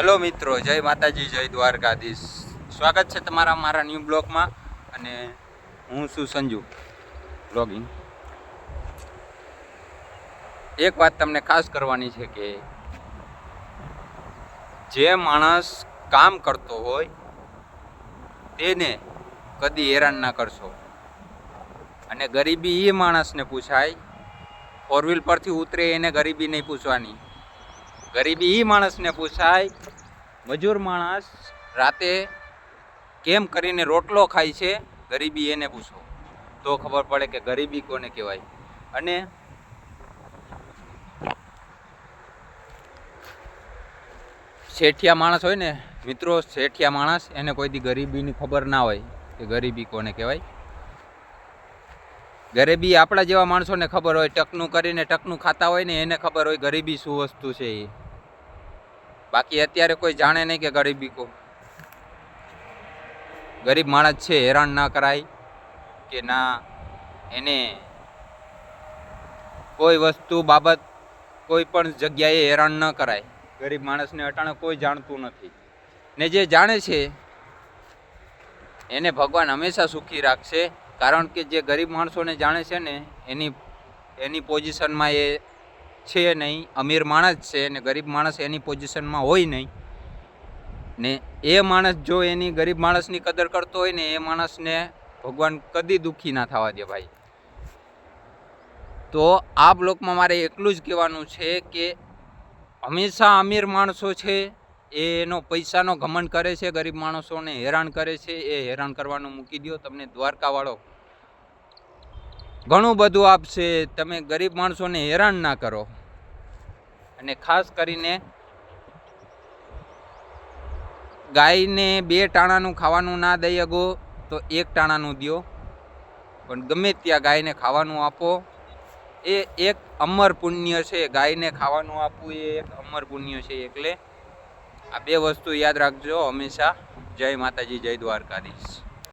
Hello મિત્રો, જય માતાજી, જય દ્વારકાધીશ. સ્વાગત છે તમારા મારા ન્યૂ બ્લોગમાં અને હું છું સંજુ બ્લોગિંગ એક વાત તમને ખાસ કરવાની છે કે જે માણસ કામ કરતો હોય, તેને કદી હેરાન ના કરશો. અને ગરીબી એ માણસને પૂછાય ફોર વ્હીલ પરથી ઉતરે એને ગરીબી નહીં પૂછવાની. ગરીબી એ માણસને પૂછાય, મજૂર માણસ રાતે કેમ કરીને રોટલો ખાય છે, ગરીબી એને પૂછો. તો ખબર પડે કે ગરીબી કોને કહેવાય. અને શેઠિયા માણસ હોય ને, મિત્રો, શેઠિયા માણસ, એને કોઈ દી ગરીબીની ખબર ના હોય કે ગરીબી કોને કહેવાય. ગરીબી આપણા જેવા માણસોને ખબર હોય, ટકનું કરીને ટકનું ખાતા હોય ને એને ખબર હોય ગરીબી શું વસ્તુ છે એ. બાકી અત્યારે કોઈ જાણે નહીં કે ગરીબી કો ગરીબ માણસ છે, હેરાન ના કરાય કે ના, એને કોઈ વસ્તુ બાબત કોઈ પણ જગ્યાએ હેરાન ન કરાય. ગરીબ માણસને અટાણે કોઈ જાણતું નથી. ને જે જાણે છે, એને ભગવાન હંમેશા સુખી રાખશે. કારણ કે જે ગરીબ માણસોને જાણે છે ને, એની એની પોઝિશનમાં એ છે નહીં, અમીર માણસ છે ને ગરીબ માણસ એની પોઝિશનમાં હોય નહીં. ને એ માણસ જો એની ગરીબ માણસની કદર કરતો હોય ને, એ માણસને ભગવાન કદી દુઃખી ના થવા દે ભાઈ. તો આ બ્લોકમાં મારે એટલું જ કહેવાનું છે કે હંમેશા અમીર માણસો છે એનો પૈસાનો ઘમંડ કરે છે, ગરીબ માણસોને હેરાન કરે છે, એ હેરાન કરવાનું મૂકી દો તમને દ્વારકાવાળો ઘણું બધું આપશે, તમે ગરીબ માણસોને હેરાન ના કરો. અને ખાસ કરીને ગાયને બે ટાણાનું ખાવાનું ના દઈ અગો, તો એક ટાણાનું દ્યો. પણ ગમે ત્યાં ગાયને ખાવાનું આપો. એ એક અમર પુણ્ય છે, ગાયને ખાવાનું આપવું એ એક અમર પુણ્ય છે, એટલે આ બે વસ્તુ યાદ રાખજો હંમેશા. જય માતાજી જય દ્વારકાધીશ.